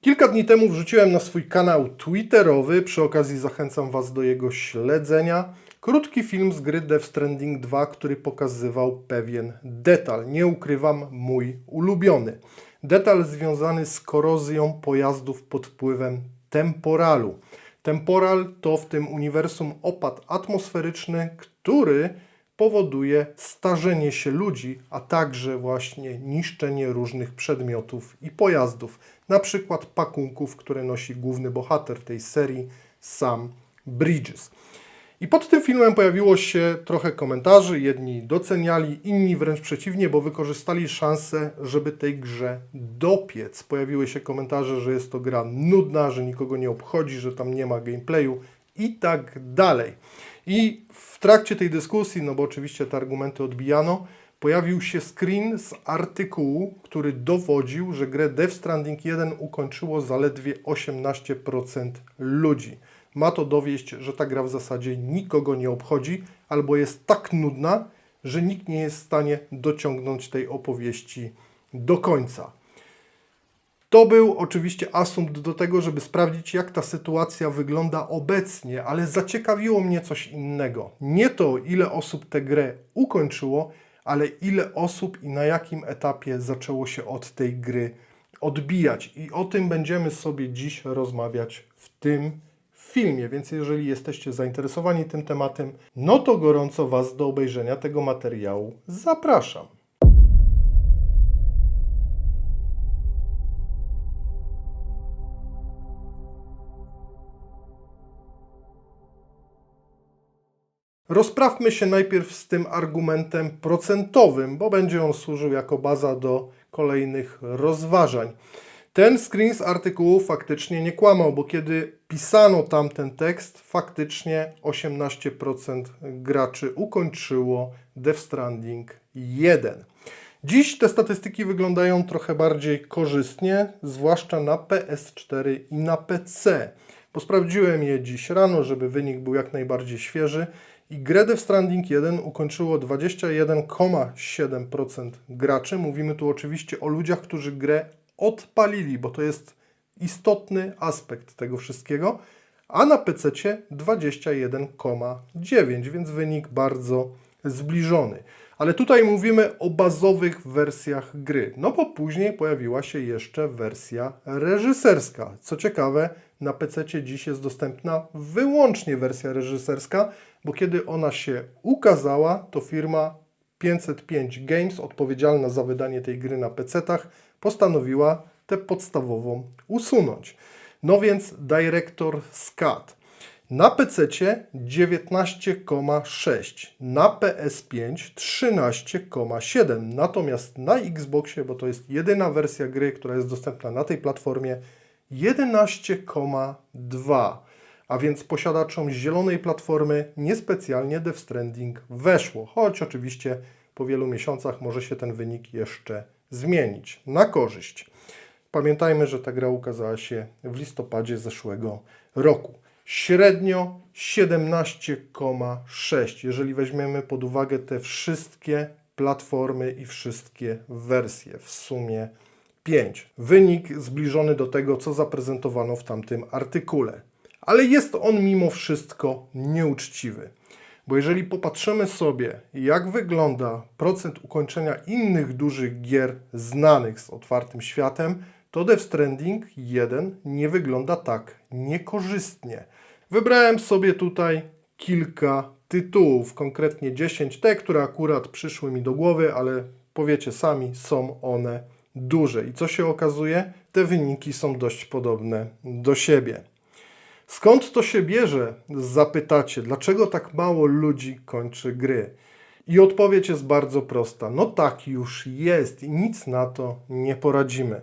Kilka dni temu wrzuciłem na swój kanał Twitterowy, przy okazji zachęcam Was do jego śledzenia, krótki film z gry Death Stranding 2, który pokazywał pewien detal. Nie ukrywam, mój ulubiony. Detal związany z korozją pojazdów pod wpływem temporalu. Temporal to w tym uniwersum opad atmosferyczny, który powoduje starzenie się ludzi, a także właśnie niszczenie różnych przedmiotów i pojazdów, na przykład pakunków, które nosi główny bohater tej serii, Sam Bridges. I pod tym filmem pojawiło się trochę komentarzy, jedni doceniali, inni wręcz przeciwnie, bo wykorzystali szansę, żeby tej grze dopiec. Pojawiły się komentarze, że jest to gra nudna, że nikogo nie obchodzi, że tam nie ma gameplayu i tak dalej. I w trakcie tej dyskusji, no bo oczywiście te argumenty odbijano, pojawił się screen z artykułu, który dowodził, że grę Death Stranding 1 ukończyło zaledwie 18% ludzi. Ma to dowieść, że ta gra w zasadzie nikogo nie obchodzi, albo jest tak nudna, że nikt nie jest w stanie dociągnąć tej opowieści do końca. To był oczywiście asumpt do tego, żeby sprawdzić, jak ta sytuacja wygląda obecnie, ale zaciekawiło mnie coś innego. Nie to, ile osób tę grę ukończyło, ale ile osób i na jakim etapie zaczęło się od tej gry odbijać. I o tym będziemy sobie dziś rozmawiać w tym filmie. Więc jeżeli jesteście zainteresowani tym tematem, no to gorąco Was do obejrzenia tego materiału zapraszam. Rozprawmy się najpierw z tym argumentem procentowym, bo będzie on służył jako baza do kolejnych rozważań. Ten screen z artykułu faktycznie nie kłamał, bo kiedy pisano tamten tekst, faktycznie 18% graczy ukończyło Death Stranding 1. Dziś te statystyki wyglądają trochę bardziej korzystnie, zwłaszcza na PS4 i na PC. Bo sprawdziłem je dziś rano, żeby wynik był jak najbardziej świeży i grę Death Stranding 1 ukończyło 21,7% graczy. Mówimy tu oczywiście o ludziach, którzy grę odpalili, bo to jest istotny aspekt tego wszystkiego, a na PC 21,9, więc wynik bardzo zbliżony. Ale tutaj mówimy o bazowych wersjach gry, no bo później pojawiła się jeszcze wersja reżyserska. Co ciekawe, na PC dziś jest dostępna wyłącznie wersja reżyserska, bo kiedy ona się ukazała, to firma 505 Games, odpowiedzialna za wydanie tej gry na PC-tach, postanowiła tę podstawową usunąć. No więc Director Scat. Na PC 19,6, na PS5 13,7, natomiast na Xboxie, bo to jest jedyna wersja gry, która jest dostępna na tej platformie, 11,2. A więc posiadaczom zielonej platformy niespecjalnie Death Stranding weszło, choć oczywiście po wielu miesiącach może się ten wynik jeszcze zmienić na korzyść. Pamiętajmy, że ta gra ukazała się w listopadzie zeszłego roku. Średnio 17,6, jeżeli weźmiemy pod uwagę te wszystkie platformy i wszystkie wersje, w sumie 5. Wynik zbliżony do tego, co zaprezentowano w tamtym artykule. Ale jest on mimo wszystko nieuczciwy. Bo jeżeli popatrzymy sobie, jak wygląda procent ukończenia innych dużych gier znanych z otwartym światem, to Death Stranding 1 nie wygląda tak niekorzystnie. Wybrałem sobie tutaj kilka tytułów, konkretnie 10, te, które akurat przyszły mi do głowy, ale powiecie sami, są one duże. I co się okazuje? Te wyniki są dość podobne do siebie. Skąd to się bierze? Zapytacie, dlaczego tak mało ludzi kończy gry? I odpowiedź jest bardzo prosta. No tak już jest i nic na to nie poradzimy.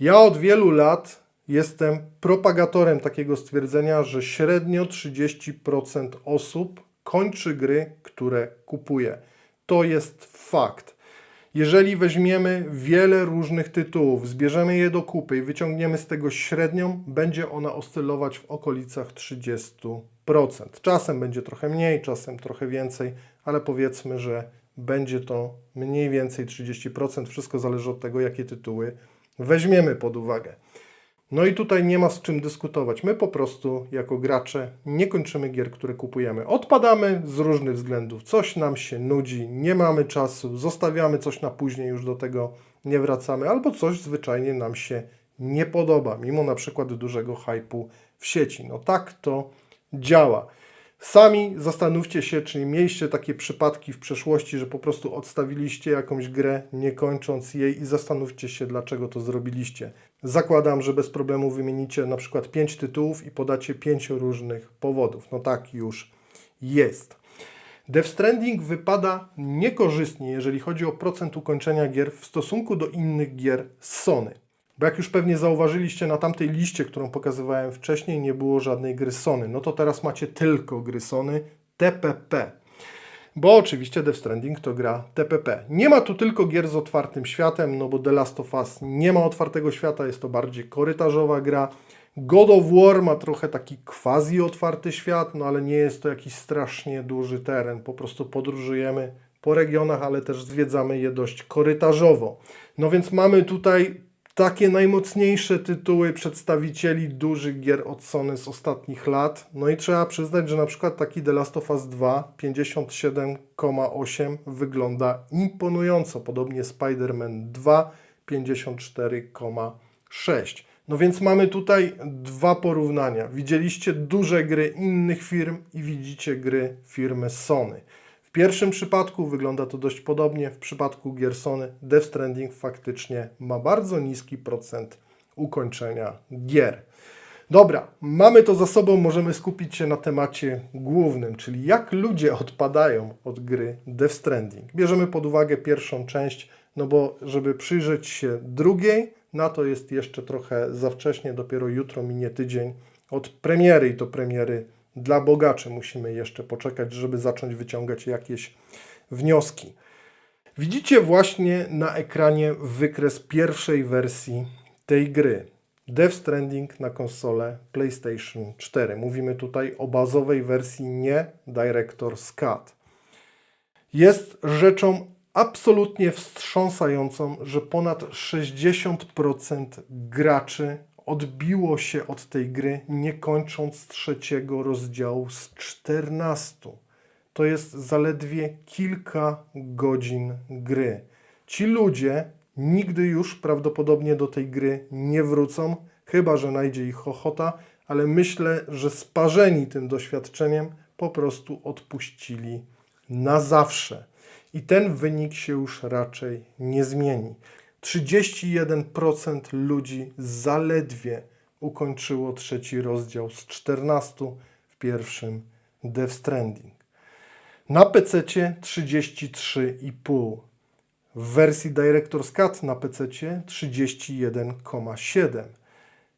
Ja od wielu lat jestem propagatorem takiego stwierdzenia, że średnio 30% osób kończy gry, które kupuje. To jest fakt. Jeżeli weźmiemy wiele różnych tytułów, zbierzemy je do kupy i wyciągniemy z tego średnią, będzie ona oscylować w okolicach 30%. Czasem będzie trochę mniej, czasem trochę więcej, ale powiedzmy, że będzie to mniej więcej 30%. Wszystko zależy od tego, jakie tytuły weźmiemy pod uwagę. No i tutaj nie ma z czym dyskutować. My po prostu jako gracze nie kończymy gier, które kupujemy. Odpadamy z różnych względów. Coś nam się nudzi, nie mamy czasu, zostawiamy coś na później, już do tego nie wracamy, albo coś zwyczajnie nam się nie podoba, mimo na przykład dużego hypu w sieci. No tak to działa. Sami zastanówcie się, czy mieliście takie przypadki w przeszłości, że po prostu odstawiliście jakąś grę, nie kończąc jej i zastanówcie się, dlaczego to zrobiliście. Zakładam, że bez problemu wymienicie na przykład 5 tytułów i podacie 5 różnych powodów. No tak już jest. Death Stranding wypada niekorzystnie, jeżeli chodzi o procent ukończenia gier w stosunku do innych gier z Sony. Bo jak już pewnie zauważyliście na tamtej liście, którą pokazywałem wcześniej, nie było żadnej gry Sony. No to teraz macie tylko gry Sony TPP. Bo oczywiście Death Stranding to gra TPP. Nie ma tu tylko gier z otwartym światem, no bo The Last of Us nie ma otwartego świata, jest to bardziej korytarzowa gra. God of War ma trochę taki quasi otwarty świat, no ale nie jest to jakiś strasznie duży teren. Po prostu podróżujemy po regionach, ale też zwiedzamy je dość korytarzowo. No więc mamy tutaj takie najmocniejsze tytuły przedstawicieli dużych gier od Sony z ostatnich lat. No i trzeba przyznać, że na przykład taki The Last of Us 2 57,8 wygląda imponująco. Podobnie Spider-Man 2 54,6. No więc mamy tutaj dwa porównania. Widzieliście duże gry innych firm i widzicie gry firmy Sony. Pierwszym przypadku wygląda to dość podobnie. W przypadku gier Sony Death Stranding faktycznie ma bardzo niski procent ukończenia gier. Dobra, mamy to za sobą, możemy skupić się na temacie głównym, czyli jak ludzie odpadają od gry Death Stranding. Bierzemy pod uwagę pierwszą część, no bo żeby przyjrzeć się drugiej, na to jest jeszcze trochę za wcześnie, dopiero jutro minie tydzień od premiery i to premiery dla bogaczy. Musimy jeszcze poczekać, żeby zacząć wyciągać jakieś wnioski. Widzicie właśnie na ekranie wykres pierwszej wersji tej gry. Death Stranding na konsolę PlayStation 4. Mówimy tutaj o bazowej wersji, nie Director's Cut. Jest rzeczą absolutnie wstrząsającą, że ponad 60% graczy odbiło się od tej gry, nie kończąc trzeciego rozdziału z 14. To jest zaledwie kilka godzin gry. Ci ludzie nigdy już prawdopodobnie do tej gry nie wrócą, chyba że najdzie ich ochota, ale myślę, że sparzeni tym doświadczeniem po prostu odpuścili na zawsze. I ten wynik się już raczej nie zmieni. 31% ludzi zaledwie ukończyło trzeci rozdział z 14 w pierwszym Death Stranding. Na PC 33,5. W wersji Director's Cut na PC 31,7.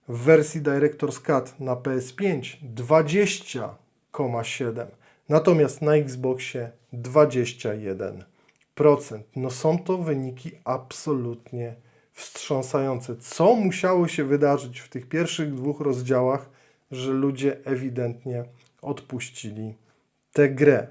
W wersji Director's Cut na PS5 20,7. Natomiast na Xboxie 21%. No są to wyniki absolutnie wstrząsające. Co musiało się wydarzyć w tych pierwszych dwóch rozdziałach, że ludzie ewidentnie odpuścili tę grę.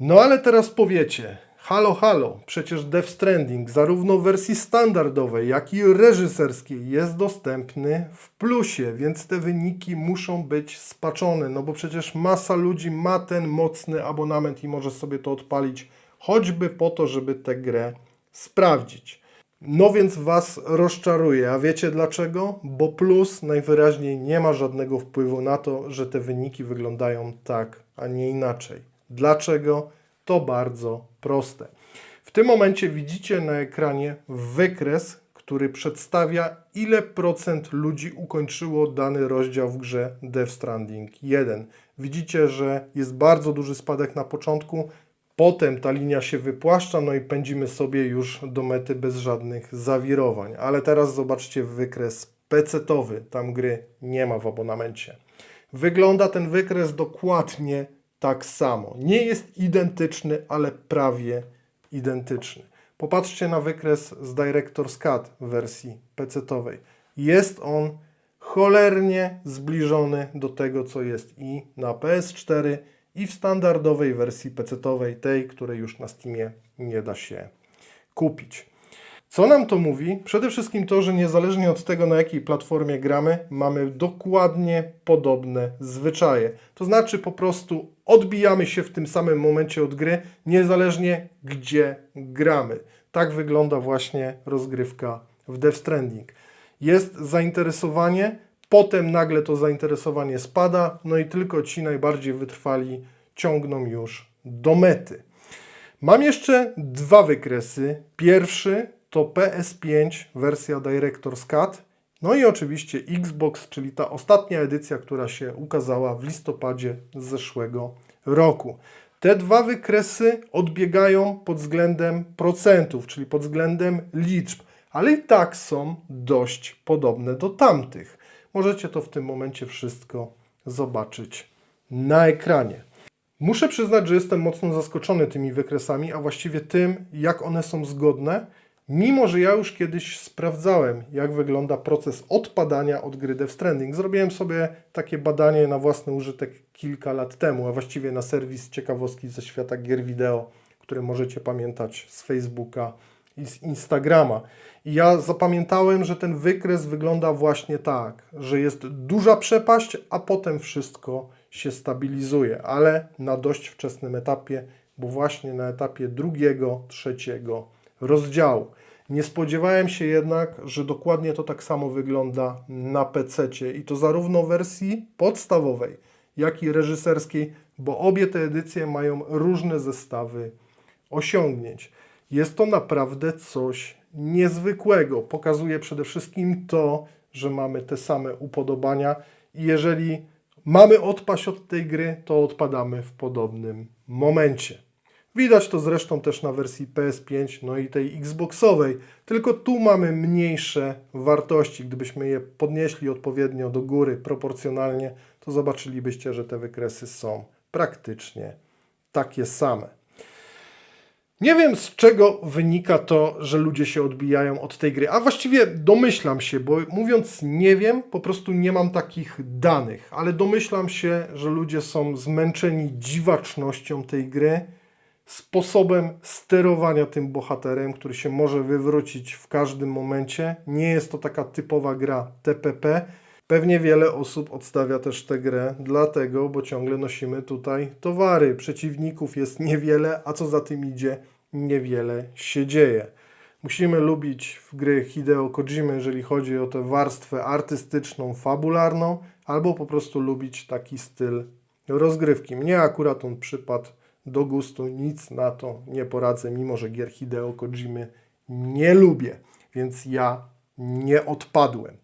No ale teraz powiecie, halo, halo, przecież Death Stranding zarówno w wersji standardowej, jak i reżyserskiej jest dostępny w plusie, więc te wyniki muszą być spaczone, no bo przecież masa ludzi ma ten mocny abonament i może sobie to odpalić, choćby po to, żeby tę grę sprawdzić. No więc Was rozczaruje. A wiecie dlaczego? Bo plus najwyraźniej nie ma żadnego wpływu na to, że te wyniki wyglądają tak, a nie inaczej. Dlaczego? To bardzo proste. W tym momencie widzicie na ekranie wykres, który przedstawia, ile procent ludzi ukończyło dany rozdział w grze Death Stranding 1. Widzicie, że jest bardzo duży spadek na początku, potem ta linia się wypłaszcza, no i pędzimy sobie już do mety bez żadnych zawirowań. Ale teraz zobaczcie wykres PC-towy, tam gry nie ma w abonamencie. Wygląda ten wykres dokładnie tak samo. Nie jest identyczny, ale prawie identyczny. Popatrzcie na wykres z Director's Cut wersji PC-towej. Jest on cholernie zbliżony do tego, co jest i na PS4, i w standardowej wersji PC-towej, tej, której już na Steamie nie da się kupić. Co nam to mówi? Przede wszystkim to, że niezależnie od tego, na jakiej platformie gramy, mamy dokładnie podobne zwyczaje. To znaczy po prostu odbijamy się w tym samym momencie od gry, niezależnie gdzie gramy. Tak wygląda właśnie rozgrywka w Death Stranding. Jest zainteresowanie, potem nagle to zainteresowanie spada, no i tylko ci najbardziej wytrwali ciągną już do mety. Mam jeszcze dwa wykresy. Pierwszy to PS5 wersja Director's Cut, no i oczywiście Xbox, czyli ta ostatnia edycja, która się ukazała w listopadzie zeszłego roku. Te dwa wykresy odbiegają pod względem procentów, czyli pod względem liczb, ale i tak są dość podobne do tamtych. Możecie to w tym momencie wszystko zobaczyć na ekranie. Muszę przyznać, że jestem mocno zaskoczony tymi wykresami, a właściwie tym, jak one są zgodne, mimo że ja już kiedyś sprawdzałem, jak wygląda proces odpadania od gry Death Stranding. Zrobiłem sobie takie badanie na własny użytek kilka lat temu, a właściwie na serwis ciekawostki ze świata gier wideo, które możecie pamiętać z Facebooka i z Instagrama. I ja zapamiętałem, że ten wykres wygląda właśnie tak, że jest duża przepaść, a potem wszystko się stabilizuje, ale na dość wczesnym etapie, bo właśnie na etapie drugiego, trzeciego rozdziału. Nie spodziewałem się jednak, że dokładnie to tak samo wygląda na PC i to zarówno w wersji podstawowej, jak i reżyserskiej, bo obie te edycje mają różne zestawy osiągnięć. Jest to naprawdę coś niezwykłego. Pokazuje przede wszystkim to, że mamy te same upodobania i jeżeli mamy odpaść od tej gry, to odpadamy w podobnym momencie. Widać to zresztą też na wersji PS5, no i tej Xboxowej, tylko tu mamy mniejsze wartości. Gdybyśmy je podnieśli odpowiednio do góry, proporcjonalnie, to zobaczylibyście, że te wykresy są praktycznie takie same. Nie wiem z czego wynika to, że ludzie się odbijają od tej gry, a właściwie domyślam się, bo mówiąc nie wiem, po prostu nie mam takich danych, ale domyślam się, że ludzie są zmęczeni dziwacznością tej gry, sposobem sterowania tym bohaterem, który się może wywrócić w każdym momencie. Nie jest to taka typowa gra TPP. Pewnie wiele osób odstawia też tę grę dlatego, bo ciągle nosimy tutaj towary. Przeciwników jest niewiele, a co za tym idzie, niewiele się dzieje. Musimy lubić w gry Hideo Kojimy, jeżeli chodzi o tę warstwę artystyczną, fabularną, albo po prostu lubić taki styl rozgrywki. Mnie akurat on przypadł do gustu, nic na to nie poradzę, mimo że gier Hideo Kojimy nie lubię, więc ja nie odpadłem.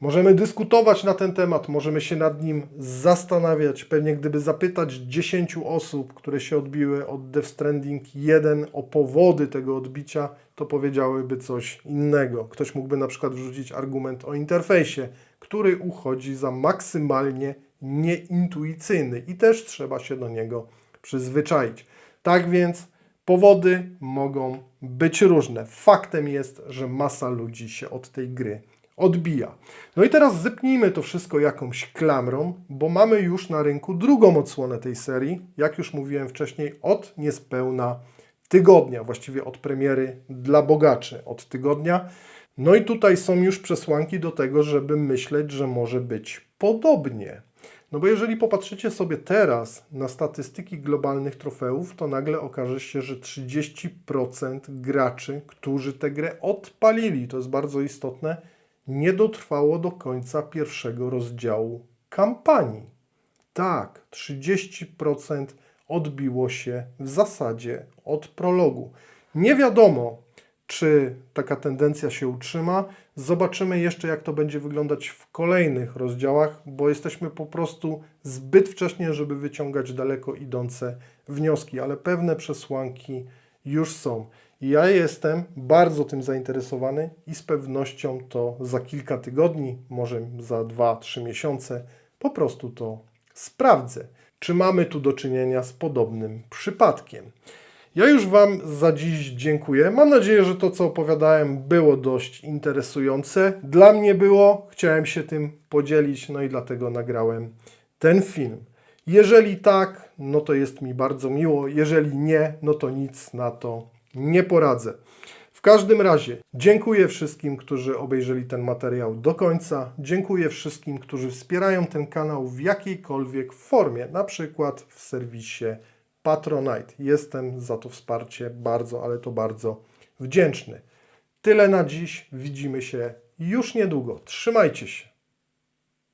Możemy dyskutować na ten temat, możemy się nad nim zastanawiać. Pewnie gdyby zapytać 10 osób, które się odbiły od Death Stranding 1 o powody tego odbicia, to powiedziałyby coś innego. Ktoś mógłby na przykład wrzucić argument o interfejsie, który uchodzi za maksymalnie nieintuicyjny i też trzeba się do niego przyzwyczaić. Tak więc powody mogą być różne. Faktem jest, że masa ludzi się od tej gry odbija. No i teraz zepnijmy to wszystko jakąś klamrą, bo mamy już na rynku drugą odsłonę tej serii, jak już mówiłem wcześniej, od niespełna tygodnia, właściwie od premiery dla bogaczy od tygodnia. No i tutaj są już przesłanki do tego, żeby myśleć, że może być podobnie. No bo jeżeli popatrzycie sobie teraz na statystyki globalnych trofeów, to nagle okaże się, że 30% graczy, którzy tę grę odpalili, to jest bardzo istotne, nie dotrwało do końca pierwszego rozdziału kampanii. Tak, 30% odbiło się w zasadzie od prologu. Nie wiadomo, czy taka tendencja się utrzyma. Zobaczymy jeszcze, jak to będzie wyglądać w kolejnych rozdziałach, bo jesteśmy po prostu zbyt wcześnie, żeby wyciągać daleko idące wnioski, ale pewne przesłanki już są. Ja jestem bardzo tym zainteresowany i z pewnością to za kilka tygodni, może za 2-3 miesiące, po prostu to sprawdzę, czy mamy tu do czynienia z podobnym przypadkiem. Ja już Wam za dziś dziękuję. Mam nadzieję, że to, co opowiadałem, było dość interesujące. Dla mnie było, chciałem się tym podzielić, no i dlatego nagrałem ten film. Jeżeli tak, no to jest mi bardzo miło. Jeżeli nie, no to nic na to nie poradzę. W każdym razie dziękuję wszystkim, którzy obejrzeli ten materiał do końca. Dziękuję wszystkim, którzy wspierają ten kanał w jakiejkolwiek formie, na przykład w serwisie Patronite. Jestem za to wsparcie bardzo, ale to bardzo wdzięczny. Tyle na dziś. Widzimy się już niedługo. Trzymajcie się.